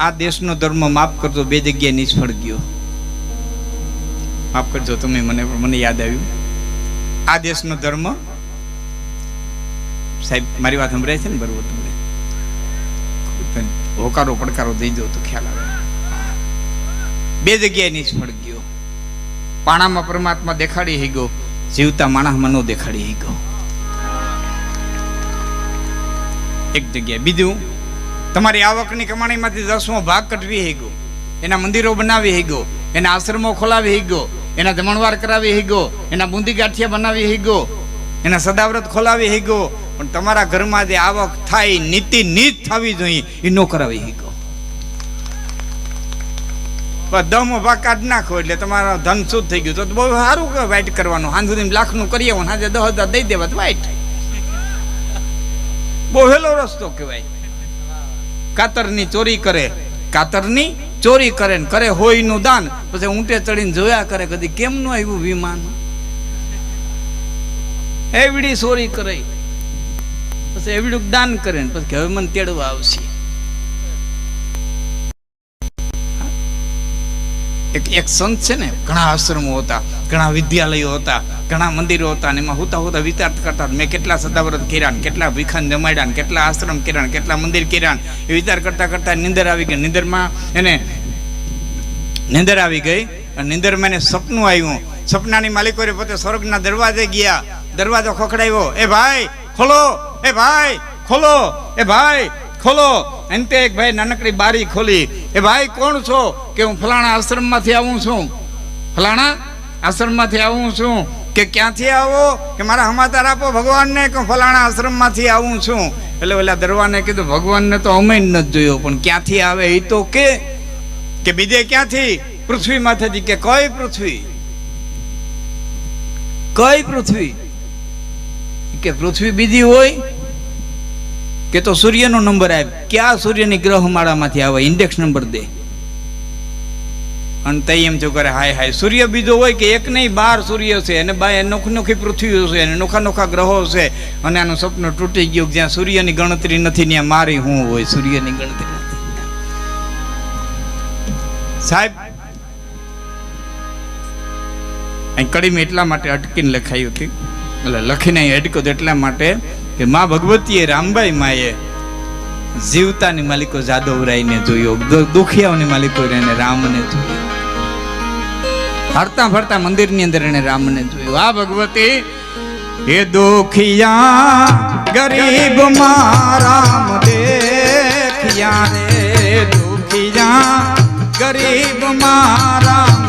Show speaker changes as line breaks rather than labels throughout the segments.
આ દેશનો ધર્મ માફ કરજો બે જગ્યાએ નિષ્ફળ ગયો. માફ કરજો તમે મને મને યાદ આવ્યું. આ દેશનો ધર્મ સાહેબ, મારી વાત સંભળાય છે ને બરોબર તમને? હોકારો પડકારો દઈ દો તો ખ્યાલ આવે. બે જગ્યાએ નિષ્ફળ ગયો. પાણામાં પરમાત્મા દેખાડી હી ગયો. જીવતા માણસમાં ન દેખાડી હી ગયો. એક જગ્યાએ. બીજું તમારી આવકની કમાણીમાંથી દસમો ભાગ કટવી ગયો એના મંદિરો બનાવી હઈ ગયો એના આશ્રમો ખોલાવી હઈ ગયો એના જમણવાર કરાવી હઈ ગયો એના બુંદી ગાંઠિયા બનાવી હઈ ગયો એના સદાવ્રત ખોલાવી હઈ ગયો પણ તમારા ઘરમાં જે આવક થાય, નીતિ નીત થવી જોઈએ, એ નો કરાવી બસ દમો ભાગ કાઢ નાખો એટલે તમારા ધન શુદ્ધ થઈ ગયું. તો બહુ સારું કે વાઇટ કરવાનું? હાંજ સુધી લાખનું કરી સાંજે દસ હજાર દઈ દેવા તો વાઇટ બહુ હેલો રસ્તો કહેવાય. કાતરની ચોરી કરે, કાતરની ચોરી કરે ને કરે હોયનું દાન, પછી ઊંટે ચડીને જોયા કરે કદી કેમ નું આવ્યું વિમાન? એવડી ચોરી કરે પછી એવડું દાન કરે ને પછી હવે મને તેડવા આવશે. એક એક સંત છે ને, ઘણા આશ્રમો હતા, ઘણા વિદ્યાલયો હતા, ઘણા મંદિરો હતા અને એમાં હોતા હોતા વિચાર કરતા મેં કેટલા સદાવ્રત કર્યા કેટલા ભીખાન જમાડ્યા કેટલા આશ્રમ કર્યા કેટલા મંદિર કર્યા એ વિચાર કરતા કરતા નિંદર આવી ગઈ. નિંદરમાં એને નિંદર આવી ગઈ અને નિંદરમાં એને સપનું આવ્યું. સપનાની માલિકોએ પોતે સ્વર્ગના દરવાજે ગયા. દરવાજો ખોખડાવ્યો. એ ભાઈ, ખોલો! એ ભાઈ, ખોલો! એ ભાઈ, ખોલો! અંતે એક ભાઈ નાનકડી બારી ખોલી. એ ભાઈ, કોણ છો? કે, હું ફલાણા આશ્રમમાંથી આવું છું. ફલાણા આશ્રમમાંથી આવું છું. કે, ક્યાંથી આવો? કે, મારા સમાચાર આપો ભગવાનને કે ફલાણા આશ્રમમાંથી આવું છું. એટલે ઓલા દરવાને કીધું, ભગવાનને તો અમે જ નથી જોયો, પણ ક્યાંથી આવે એ તો કે કે બીજે ક્યાંથી? પૃથ્વીમાંથી કે, કઈ પૃથ્વી? કઈ પૃથ્વી? કે, પૃથ્વી બીજી હોય કે તો સૂર્યનો નંબર આવે, ક્યાં સૂર્યની ગ્રહમાળામાંથી આવે? ઇન્ડેક્સ નંબર દે. અને તઈ એમ જો કરે, હાય હાય. સૂર્ય બીજો હોય કે એક નહીં, બાર સૂર્ય છે, અને બાય નોખી નોખી પૃથ્વીઓ છે, અને નોખા નોખા ગ્રહો છે, અને આનું સપનું તૂટી ગયું જ્યાં સૂર્યની ગણતરી નથી, ત્યાં મારી હું હોય, સૂર્યની ગણતરી સાહેબ, અહીં કડીમાં એટલા માટે અટકીને લખાયું હતી. એટલે લખીને અહીં અટક્યું તો એટલા માટે કે માં ભગવતીએ રામબાઈ માએ જીવતાની માલિકો જાદવરાયને જોયો દુખિયાઓની માલિકો એને રામને જોયો. ફરતા ફરતા મંદિરની અંદર એને રામને જોયો. આ ભગવતી એ દુખિયા, ગરીબમાં રામ દેખિયા રે, દુખિયા, ગરીબમાં રામ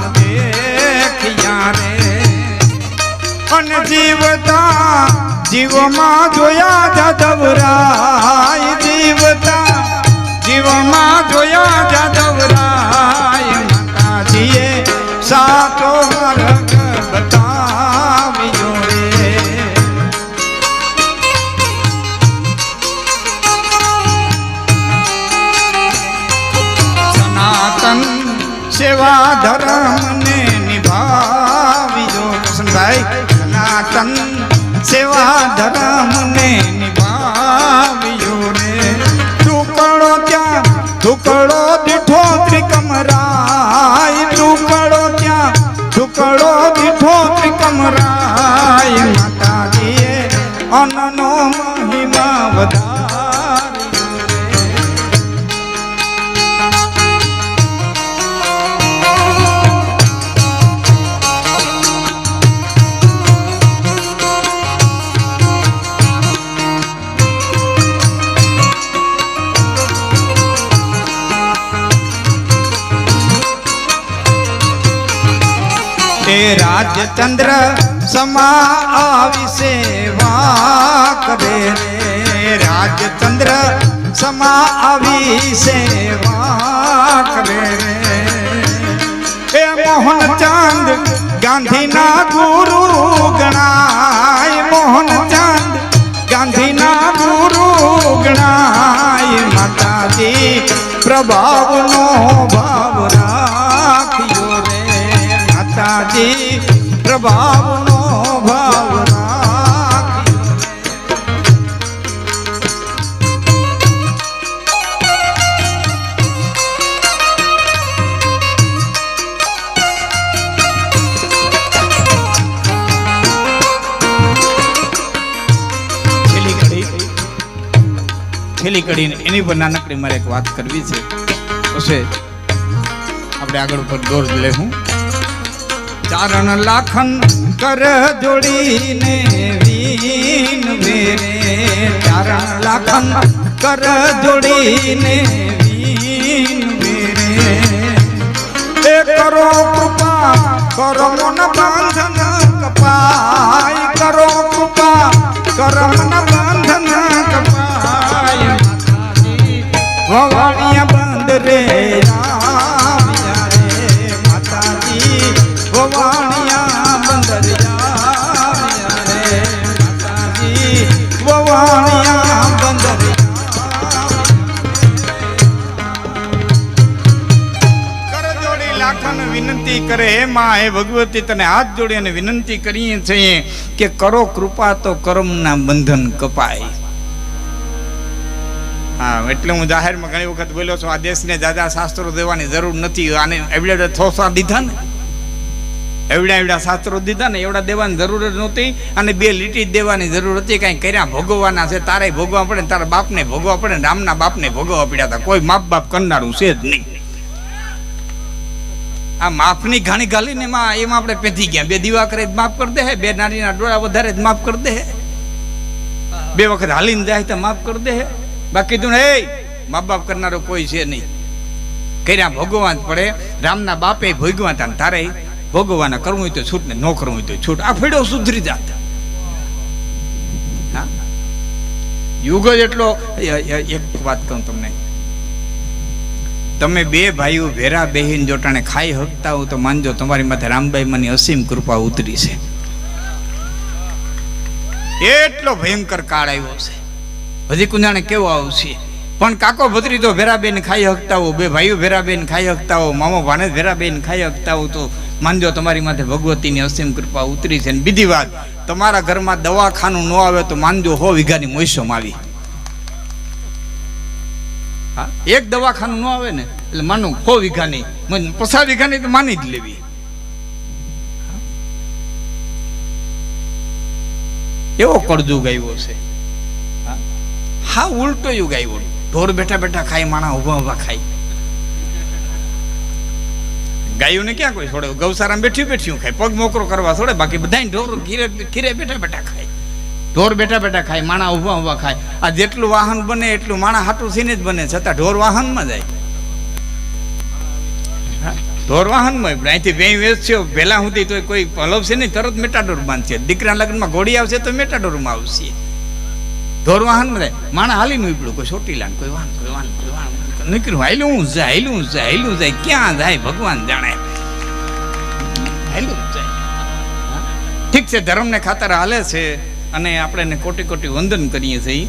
જીવમાં જોયા જાદવરાય ঢাকা તે રાજચંદ્ર સમા આવી સેવા કરે રે રાજચંદ્ર સમા આવી સેવા કરે રે એ મોહન ચાંદ ગાંધીના ગુરુ ગણાય મોહન ચાંદ ગાંધીના ગુરુ ગણાય માતાજી પ્રભાવનો ભાવ રાખ્યો રે રાખી. પ્રભાવનો ભાવ એની પર નાનકડી મારે એક વાત કરવી છે. પછી આપણે આગળ ઉપર દોર લેવું ચારણ લાખન કર જોડીને વીન વેરે ચારણ લાખન કર જોડીને વીન વેરે એ કરો કૃપા, કરો મન હે ભગવતી તને હાથ જોડી અને વિનંતી કરીએ છીએ કે કરો કૃપા તો કર્મના બંધન કપાય. હા, એટલે હું જાહેરમાં ઘણી વખત બોલ્યો છું, આ દેશને દાદા શાસ્ત્રો દેવાની જરૂર નથી, આને એવડે થોસા દીધા ને. એવડા એવડા શાસ્ત્રો દીધા ને, એવડા દેવાની જરૂર જ નહોતી, અને બે લીટી દેવાની જરૂર હતી, કાંઈ કર્યા ભોગવવાના છે, તારે ભોગવા પડે તારા બાપને ભોગવવા પડે રામના બાપને ભોગવવા પડ્યા હતા, કોઈ માપ બાપ કરનારું છે જ નહીં. આ માફની ઘાણી ઘાલીને એમાં એમાં આપણે પેથી ગયા. બે દીવા કરે માફ કરી દે બે નારીના ડોળા વધારે માફ કરી દે બે વખત હાલીને જાય તો માફ કરી દે બાકી તું હે મા બાપ કરનારો કોઈ છે નહીં. કર્યા ભોગવવા જ પડે. રામના બાપે ભોગવા તા તારે ભોગવવાના કરવું હોય તો છૂટ ને ન કરવું હોય તો છૂટ. આ ફેડો સુધરી જાત. યુગ જ એટલો એક વાત કહું તમને. તમે બે ભાઈઓ ભેરા બેહીન જોટાણે ખાઈ હકતા હો, તો માનજો તમારી માથે રામબાઈ માની અસીમ કૃપા ઉતરી છે. એટલો ભયંકર કાળ આવ્યો છે. હજી કુંજાણે કેવો આવશે પણ કાકો ભત્રી તો ભેરાબેન ખાઈ હકતા હો, બે ભાઈઓ ભેરાબેન ખાઈ હકતા હો, મામો ભાણે ભેરાબેન ખાઈ હકતા હો, તો માનજો તમારી માથે ભગવતીની અસીમ કૃપા ઉતરી છે. ને બીજી વાત, તમારા ઘરમાં દવાખાનું ન આવે તો માનજો હો વીઘાની મોસમ આવી. હા? એક દવાખાનું ન આવે ને, એટલે માનું સો વીઘાની પચાસ વીઘાની તો માની જ લેવી. એવો કળજુગ ગાયો છે. હા? ઉલટો યુગ આવ્યો ઢોર બેઠા બેઠા ખાય, માણા ઊભા ઊભા ખાય. ગાયોને ક્યાં કોઈ છોડે? ગૌશાળામાં બેઠી બેઠી ખાય. પગ મોકરો કરવા છોડે. બાકી બધા ઢોર ઘીરે ઘીરે બેઠા બેઠા ખાય. ઢોર બેઠા બેઠા ખાય, માણા ઊભા ઊભા ખાય. આ જેટલું વાહન બને એટલું માણા હાટું થઈને જ બને, છતાં ઢોર વાહનમાં જાય. ઢોર વાહનમાં અહીંથી બે વેચશો પહેલા સુધી તો કોઈ હલવશે નહીં, તરત મેટાડોર બાંધશે દીકરા લગ્નમાં ઘોડી આવશે તો મેટાડોરમાં આવશે. ઢોર વાહનમાં જાય. માણા હાલીને ઉપડું કોઈ છોટી લાન કોઈ વાહન કોઈ વાહન કોઈ વાહન. નીકળ્યું હાયલું જાય હાયલું જાય હાયલું જાય. ક્યાં જાય ભગવાન જાણે. હાયલું જાય? ઠીક છે, ધર્મને ખાતર હાલે છે. અને આપણે એને કોટી કોટી વંદન કરીએ છીએ.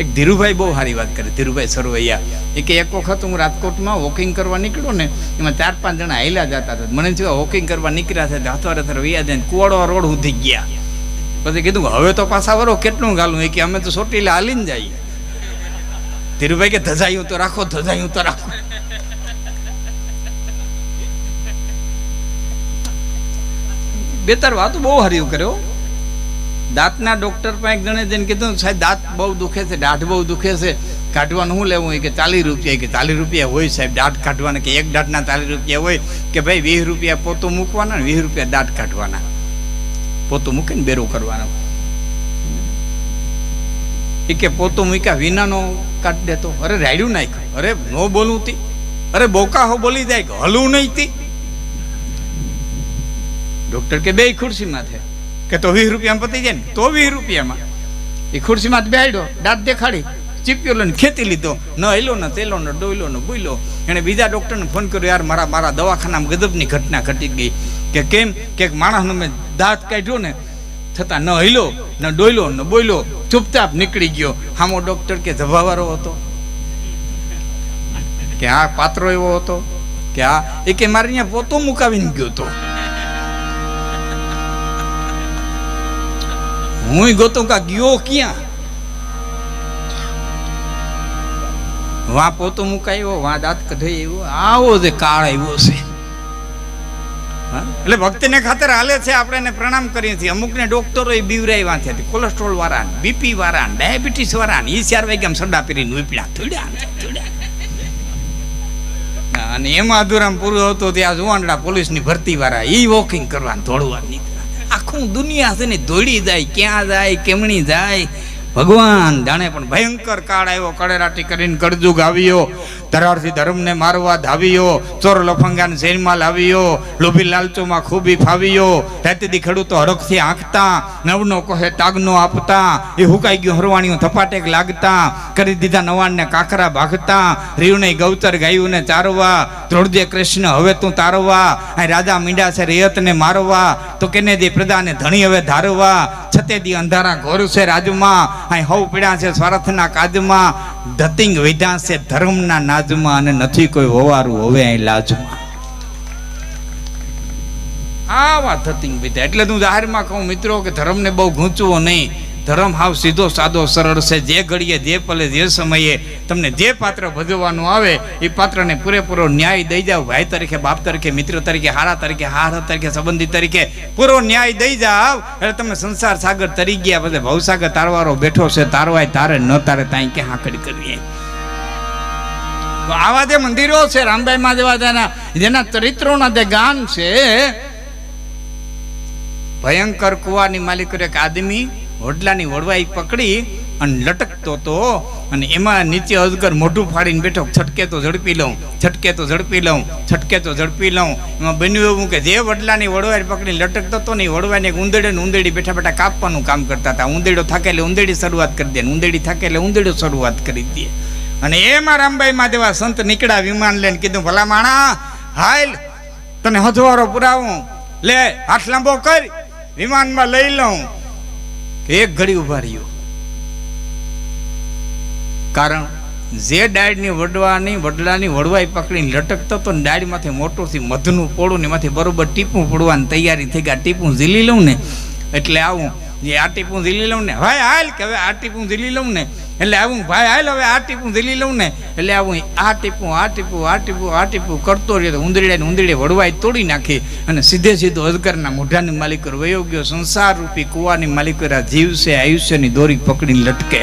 એક ધીરુભાઈ બહુ સારી વાત કરે, ધીરુભાઈ સરવૈયા. એ કે એક વખત હું રાજકોટમાં વોકિંગ કરવા નીકળ્યો ને, એમાં ચાર પાંચ જણા હાલ્યા જતા હતા. મને થયું વોકિંગ કરવા નીકળ્યા છે હાથવારે થર વૈયા જાય કુવાડો રોડ સુધી ગયા. પછી કીધું, હવે તો પાછા વરો, કેટલું ગાલું? એ કે, અમે તો સોટીલા હાલીને જઈએ. ધીરુભાઈ કે, ધજાયું તો રાખો, ધજાયું તો રાખો. બે ત્રણ વાતો બહુ હારી કર્યો દાંતના ડોક્ટર પાસે જણે જઈને કીધું, સાહેબ, દાંત બહુ દુખે છે, દાઢ બહુ દુખે છે. કાઢવાનું શું લેવું? કે ચાલીસ રૂપિયા કે ચાલીસ રૂપિયા હોય સાહેબ દાંત કાઢવાના, કે એક દાંતના ચાલીસ રૂપિયા હોય કે ભાઈ વીસ રૂપિયા પોતું મૂકવાના ને વીસ રૂપિયા દાંત કાઢવાના. પોતું મૂકીને બેરું કરવાનું. એ કે પોતું મૂક્યા વિનાનો કાઢ દેતો. અરે રાડ્યું નાખ્યું. અરે નો બોલું તી. અરે બોકા હો બોલી જાય હલવું નહીં તી. ડોક્ટર કે બે ખુરશીમાં છે કે તો વીસ રૂપિયામાં પતી જાય ને, તો વીસ રૂપિયામાં. એ ખુરશીમાં જ બેહાડ્યો દાંત દેખાડી, ચીપ્યો લઈને ખેતી લીધો. ન હેલો, ને તેલો ન ડોયલો, ને બોયલો. એણે બીજા ડોક્ટરને ફોન કર્યો, યાર, મારા મારા દવાખાનામાં ગજબની ઘટના ઘટી ગઈ. કે કેમ? કે માણસનો મેં દાંત કાઢ્યો ને, છતાં ન હિલો, ન ડોયલો, ન બોયલો, ચૂપચાપ નીકળી ગયો. હામો ડોક્ટર કે જભાવાળો હતો? કે આ પાત્રો એવો હતો? કે આ, એ કે મારે અહીંયા પોતો મુકાવીને ગયો તો? હું ગોતો કા ગયો ક્યાં? વા પોતો મુકાયો વા દાંત કઢાઈ એવો આવો જે કાળ આવ્યો છે? એટલે ભક્તિને ખાતર હાલે છે, આપણે એને પ્રણામ કરીએ છીએ. અમુકને ડોક્ટરો એ બીવરાઈ છે. કોલેસ્ટ્રોલ વાળા બીપી વાળા ડાયાબિટીસ વાળા એ ચાર વાગ્યા સડા પહેરીને ઉપડ્યા થોડ્યા થોડ્યા અને એમાં અધુરામ પૂરું હતું ત્યાં જુવાનડા પોલીસની ભરતી વાળા એ વોકિંગ કરવાનું દોડવા નીકળ્યા આખું દુનિયા છે ને દોડી જાય, ક્યાં જાય, કેમણી જાય? ભગવાન જાણે પણ ભયંકર કાળ આવ્યો, કડેરાટી કરીને કડજુગ આવ્યો. ધરારથી ધર્મને મારવા ધાવ્યો ચોર લફંગાને જેલમાં લાવ્યો લોભી લાલચોમાં ખૂબી ફાવ્યો રેતીથી ખેડૂતો હરખથી આંખતા, નવનો કોહે તાગનો આપતા, એ હુકાઈ ગયું હરવાણીઓ થપાટેક લાગતા, કરી દીધા નવાણને કાકરા ભાગતા રીવને ગૌચર ગાયુંને ચારવા, ધ્રોળજે કૃષ્ણ હવે તું તારવા આ રાજા મીંડા છે રેયતને મારવા, તો કેને દે પ્રદાને ધણી હવે ધારવા, છતે દી અંધારા ઘોર છે રાજમાં, અહીં હવ પીડા છે સ્વાર્થના કાજમાં, ધતિંગ વિધા છે ધર્મના નાજમાં અને નથી કોઈ હોવારું, હવે અહીં લાજમાં. આવા ધતિંગ વિધા એટલે હું જાહેરમાં કહું, મિત્રો, કે ધર્મને બહુ ગૂંચવો નહીં. ધર્મ હાવ સીધો સાદો સરળ છે. જે ઘડીએ, જે પલે, જે સમયે તમને જે પાત્ર ભજવવાનું આવે, એ પાત્રને પૂરેપૂરો ન્યાય દઈ જાવ ભાઈ તરીકે, બાપ તરીકે, મિત્ર તરીકે, હારા તરીકે હાર તરીકે, સંબંધી તરીકે પૂરો ન્યાય દઈ જાવ એટલે તમને સંસાર સાગર તરી ગયા, પછી ભવસાગર તારવારો બેઠો છે. તારવાય, તારે ન તારે, ત્યાં ક્યાં હાંકડી કરવી? તો આવા જે મંદિરો છે, રામભાઈ જેવા જેના ચરિત્રોના જે ગાન છે, ભયંકર કુવાની માલિક એક આદમી હોડલાની વડવાઈ પકડી અને લટકતો તો અને એમાં નીચે અજગર મોઢું ફાડીને બેઠો, છટકે તો ઝડપી લઉં, છટકે તો ઝડપી લઉં, છટકે તો ઝડપી લઉં. એમાં બન્યું એવું કે જે વડલાની વડવાઈ પકડી લટકતો હતો ને એ વડવાઈને એક ઉંદેડે ને ઉંદેડી બેઠા બેઠા કાપવાનું કામ કરતા હતા. ઉંદેડો થાકે એટલે ઉંદેડી શરૂઆત કરી દે ઉંદેડી થાકે એટલે ઉંદેડો શરૂઆત કરી દે. અને એમાં રંબાઈમાં જેવા સંત નીકળ્યા, વિમાન લઈને કીધું, ભલા માણા, હાલ તને હજવારો પુરાવું. લે, હાથ લાંબો કર, વિમાનમાં લઈ લઉં. એક ઘડી ઊભા રહ્યો. કારણ જે ડાળની વડવાની, વડલાની વડવાઈ પકડીને લટકતો તો ડાળીમાંથી મોટુંથી મધનું પોળું ને એમાંથી બરોબર ટીપું પડવાની તૈયારી થઈ ગયા ટીપું ઝીલી લઉં ને, એટલે આવું. જે આ ટીપું ઝીલી લઉં ને હવે હાલ કે હવે આ ટીપું ઝીલી લઉં ને એટલે આવું ભાઈ, હાલ હવે આ ટીપું ઝીલી લઉં ને, એટલે આવું આ ટીપું આ ટીપું આ ટીપું આ ટીપું કરતો રહ્યો તો ઉંદરડે ને ઉંદરડે તોડી નાખી અને સીધે સીધો અધકરના મોઢાની માલિકર વયો ગયો. સંસાર રૂપી કુવાની માલિકર આ જીવ છે આયુષ્યની દોરી પકડીને લટકે.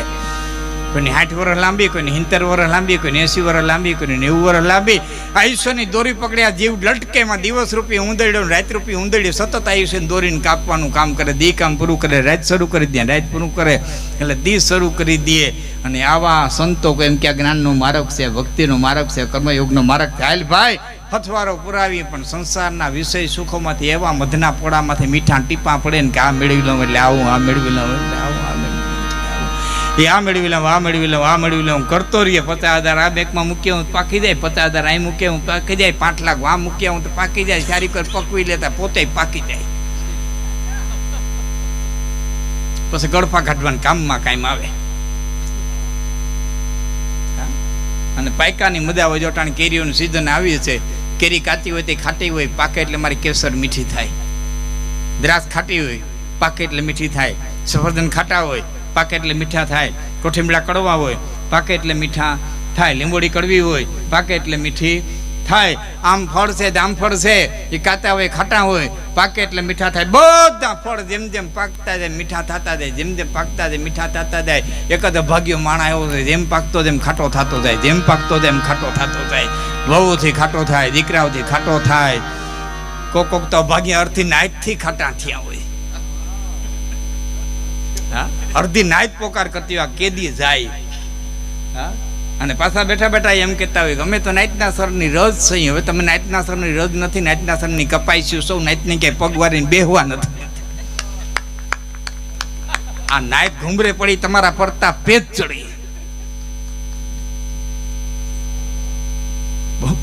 કોઈની સાઠ વર્ષ લાંબી, કોઈની સિત્તેર વર્ષ લાંબી, કોઈની એસી વર્ષ લાંબી, કોઈની નેવું વર્ષ લાંબી. આયુષ્યની દોરી પકડ્યા, જીવ લટકે, એમાં દિવસ રૂપી ઊંધડ્યો રાત રૂપી ઊંધડ્યો સતત આયુષ્યની દોરીને કાપવાનું કામ કરે, દી કામ પૂરું કરે, રાત શરૂ કરી દે, રાત પૂરું કરે, એટલે દી શરૂ કરી દે. અને આવા સંતો એમ કે આ જ્ઞાનનો માર્ગ છે, ભક્તિનો માર્ગ છે, કર્મયોગનો માર્ગ થાય ભાઈ, હથવારો પુરાવી પણ સંસારના વિષય સુખોમાંથી એવા મધના પોળામાંથી મીઠા ટીપા પડે ને કે આ મેળવી લઉં એટલે આવું, આ મેળવી લઉં એટલે આવું. આ એ આ મેળવી લઉં, આ મેળવી લઉં, આ મેળવી લઉં. કરતો રહીએ, પચાસ હજાર. આ બેંકમાં મૂક્યા હું પાકી જાય, પચાસ હજાર અહીં મૂકીએ હું પાકી જાય, પાંચ લાખ આ મૂક્યા હું તો પાકી જાય, સારી કર પકવી લેતા પોતે પાકી જાય. પછી ગળફા કાઢવાના કામમાં કાયમ આવે અને પાયકાની મજા હોય, જોટાણ કેરીઓનું સિઝન આવ્યું છે. કેરી કાચી હોય તે ખાટી હોય, પાકે એટલે મારી કેસર મીઠી થાય. દ્રાસ ખાટી હોય, પાકે એટલે મીઠી થાય. સફરજન ખાટા હોય પાકે એટલે મીઠા થાય. કોઠીમડા કડવા હોય પાકે એટલે મીઠા થાય. લીંબોડી કડવી હોય પાકે એટલે મીઠી થાય. આમ ફળ છે આમ ફળ છે. એ કાતા હોય, ખાટા હોય પાકે એટલે મીઠા થાય. બધા ફળ જેમ જેમ પાકતા જાય, મીઠા થતા જાય. જેમ જેમ પાકતા જાય, મીઠા થતા જાય. એક જ ભાગ્યો માણા એવો છે. જેમ પાકતો જેમ ખાટો થતો જાય. જેમ પાકતો જેમ ખાટો થતો જાય. વહુથી ખાટો થાય, દીકરાઓથી ખાટો થાય. કોક કોક તો ભાગ્ય અર્થી નાઈટથી ખાટા થયા હોય. અડધી નાયત પોકાર કરતી હોય કેદી જાય. હા? અને પાછા બેઠા બેઠા એમ કહેતા હોય અમે તો નાયતના સરની રજ સહી હવે તમે નાયતના સરની રજ નથી નાયતના સરની કપાઈશું સૌ નાયતની ક્યાંય પગ વારીને બેહવા નથી. આ નાઈટ ઘુમરે પડી, તમારા પડતા પેજ ચડી બહુ-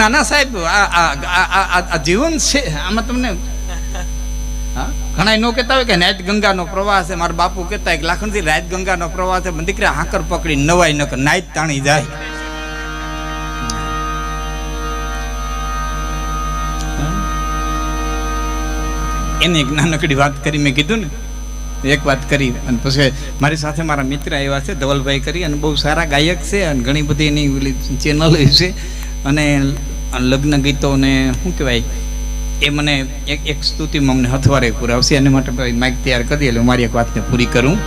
ના ના સાહેબ, આ જીવન છે, આમાં તમને ઘણા નો કહેતા હોય કે નાઈટ ગંગાનો પ્રવાહ છે. મારા બાપુ કહેતા કે લાખણથી રાત ગંગાનો પ્રવાહ છે. દીકરા હાકર પકડી નવાઈ ન નાઈટ તાણી જાય. એને એક નાનકડી વાત કરી મેં કીધું ને. એક વાત કરી અને પછી મારી સાથે મારા મિત્ર આવ્યા છે, ધવલભાઈ કરી અને બહુ સારા ગાયક છે અને ઘણી બધી એની ચેનલ છે. અને લગ્ન ગીતો ને શું કહેવાય, એ મને એક એક સ્તુતિમાં અમને હથવારે પુરાવશે, એને માટે માઇક તૈયાર કરી એટલે મારી એક વાતને પૂરી કરું.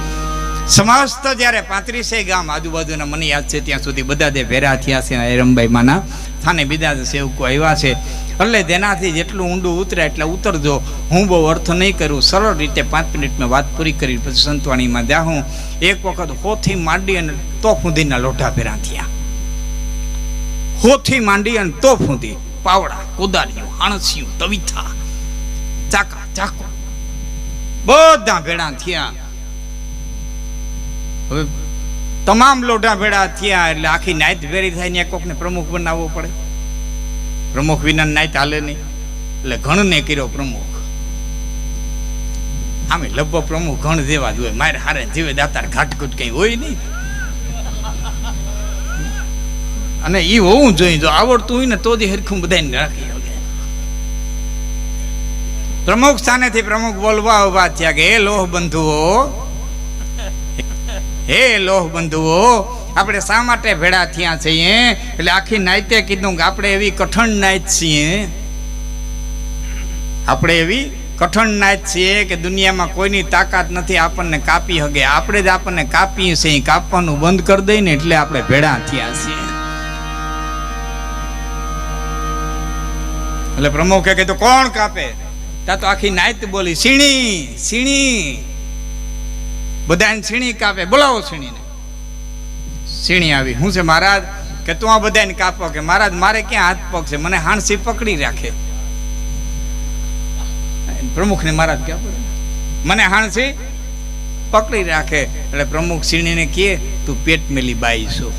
સમાસ્ત જ્યારે પાંત્રીસે ગામ આજુબાજુના મને યાદ છે, ત્યાં સુધી બધા જે ભેરા થયા છે એરમભાઈ માના, થાને બીજા સેવકો આવ્યા છે. એટલે તેનાથી જેટલું ઊંડું ઉતરે એટલે ઉતરજો હું બહુ અર્થ નહીં કરું, સરળ રીતે પાંચ મિનિટમાં વાત પૂરી કરી, પછી સંતવાણીમાં જા હું એક વખત હોથી માંડી અને તો સુધીના લોઢા ભેરા થયા. હોથી માંડી અને તોફ સુધી પાવડા કોદાળીઓ હાણસિયું, તવિથા, ચાકા, ચાકો. બધા ભેડા થયા. હવે તમામ લોઢા ભેડા થયા એટલે આખી નાયત ભેરી થાય ને કોકને પ્રમુખ બનાવવો પડે. પ્રમુખ વિના નાયત હાલે નહીં. એટલે ઘણને કર્યો પ્રમુખ. આમે લભો પ્રમુખ ઘણ જેવા જ હોય. મારે હારે જીવે દાતાર ઘાટકૂટ કઈ હોય નહીં. અને એ હોવું જોઈએ. જો આવડતું હોય ને, તો જ હરખું બધાને રાખી શકે પ્રમુખ સ્થાનેથી પ્રમુખ બોલવા ઊભા થયા કે, હે લોહ બંધુઓ હે લોહ બંધુઓ આપણે શા માટે ભેડા થયા છીએ? એટલે આખી નાયતે કીધું કે, આપણે એવી કઠણ નાયત છીએ. આપણે એવી કઠણ નાયત છીએ કે, દુનિયામાં કોઈની તાકાત નથી, આપણને કાપી હગે. આપણે જ આપણને કાપીએ છીએ. કાપવાનું બંધ કરી દઈએ ને એટલે આપણે ભેડા થયા છીએ. એટલે પ્રમુખે કીધું કોણ કાપે? ત્યાં તો આખી નાયત બોલી, સીણી સીણી. બધાને સીણી કાપે. બોલાવો સીણીને. સીણી આવી. હું છે, મહારાજ, કે તું આ બધાને કાપો કે મહારાજ, મારે ક્યાં હાથ પગ છે મને હાણસી પકડી રાખે. પ્રમુખને મહારાજ ક્યાં પડે? મને હાણસી પકડી રાખે. એટલે પ્રમુખ સીણીને કહે, તું પેટ મેલી બાઈ છો.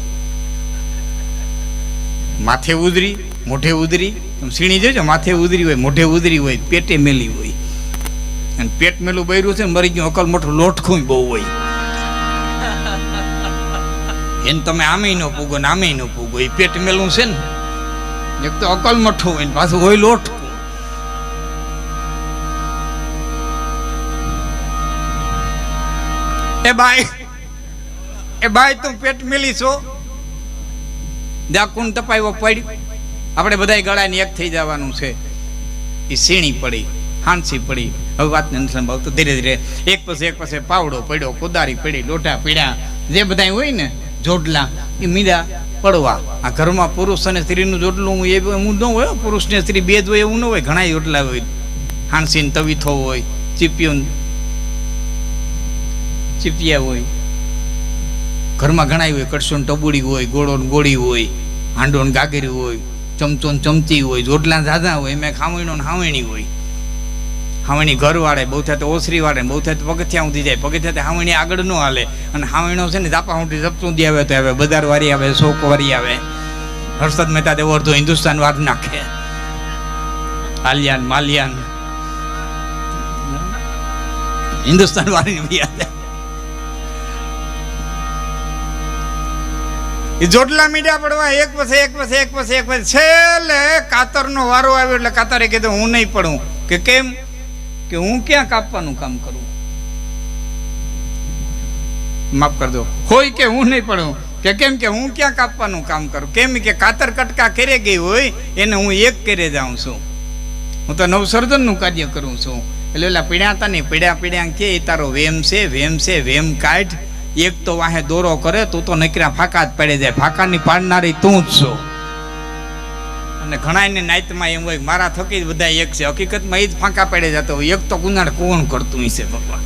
માથે ઉદરી મોઢે ઉદરી તમે સીણી જોજો, માથે ઉદરી હોય, મોઢે ઉદરી હોય, પેટે મેલી હોય. અને પેટ મેલું બૈરું છે મરી ગયું, અકલ મોટું લોટખું બહુ હોય. એને તમે આમે ન પૂગો ને આમે ન પૂગો, એ પેટ મેલું છે ને, એક તો અકલ મઠું હોય પાછું હોય લોટ એ બાઈ એ બાઈ, તું પેટ મેલી છો દાકુન તપાવ્યો પડ્યું. આપણે બધા ગળાની એક થઈ જવાનું છે. એ સીણી પડી, હાંસી પડી. હવે વાતને નથી સંભાવતો ધીરે ધીરે એક પછી એક પછી પાવડો પડ્યો, કોદારી પડી લોટા પીડ્યા. જે બધા હોય ને, જોડલા, એ મીડા પડવા. આ ઘરમાં પુરુષ અને સ્ત્રીનું જોડલું એ હું ન હોય પુરુષ ને સ્ત્રી બે જ હોય એવું ન હોય ઘણા જોડલા હોય. હાંસીને તવીથો હોય ચીપિયું ચીપિયા હોય. ઘરમાં ઘણા હોય કડસો ને ટબુડી હોય ગોળો ગોળી હોય હાંડો ને ગાગરી હોય. ચમચો ને ચમચી હોય, રોટલા ઝાઝા હોય, એમાં ખાવણીનો ને હાવણી હોય. હાવણી ઘર વાળે બહુ થાય તો ઓસરી વાળે બહુ થાય તો પગથિયા ઊંધી જાય. પગથિયા હાવણી આગળ ન હાલે. અને હાવણીનો છે ને, ઝાપા ઊંધી દી આવે તો આવે, બજાર વારી આવે શોક વારી આવે. હર્ષદ મહેતા દેવો અડધો હિન્દુસ્તાન વાર નાખે. આલિયાન, માલિયાન. હિન્દુસ્તાન વાળી બી આવે એ જોટલા મીડિયા પડવા એક પછી એક પછી એક પછી એક પછી છેલ્લે કાતરનો વારો આવ્યો એટલે કાતરે કીધું, હું નહીં પડું. કે કેમ? કે હું ક્યાં કાપવાનું કામ કરું? માફ કરજો હોય કે હું નહીં પડું? કે કેમ કે હું ક્યાં કાપવાનું કામ કરું? કેમ કે કાતર કટકા કરે ગઈ હોય, એને હું એક કરે જાઉં છું. હું તો નવસર્જનનું કાર્ય કરું છું. એટલે ઓલા પીડ્યા હતા ને પીડ્યા પીડ્યા કે તારો વેમ છે વેમ છે, વેમ કાઢ. એક તો વાહે દોરો કરે, તું તો નકરા ફાકા જ પડે જાય. ફાકાની પાડનારી તું જ છો. અને ઘણા ને નાઈતમાં એમ હોય મારા થકી જ બધા એક છે. હકીકતમાં એ જ ફાંકા પડે જતો હોય. એક તો ગુનાળ કોણ કરતું હશે ભગવાન?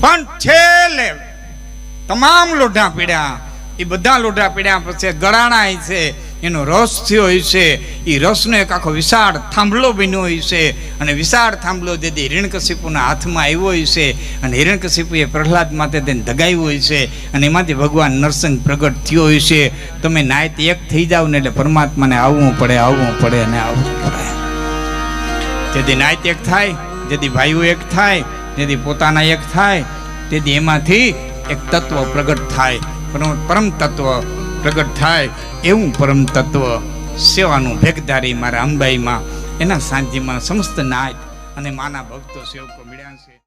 પણ છેલ્લે તમામ લોઢા પીડ્યા. એ બધા લોઢા પીડ્યા પછી ગળાણા છે. એનો રસ થયો હોય છે. એ રસનો એક આખો વિશાળ થાંભલો બન્યો હોય છે. અને વિશાળ થાંભલો જે હિરણકશિપુના હાથમાં આવ્યો હોય છે અને હિરણકશિપુએ પ્રહલાદ માટે તેને દગાવ્યું હોય છે અને એમાંથી ભગવાન નરસિંહ પ્રગટ થયો હોય છે. તમે નાયત એક થઈ જાઓ ને એટલે પરમાત્માને આવવું પડે આવવું પડે અને આવવું પડે. જેથી નાયત એક થાય, જેથી ભાઈઓ એક થાય, જેથી પોતાના એક થાય, તેથી એમાંથી એક તત્વ પ્રગટ થાય. પરમ તત્વ પ્રગટ થાય એવું પરમ તત્વ સેવાનું ભેગદારી મારા અંબાઈમાં. એના સાંજીમાં સમસ્ત નાયત અને માના ભક્તો સેવકો મળ્યા છે.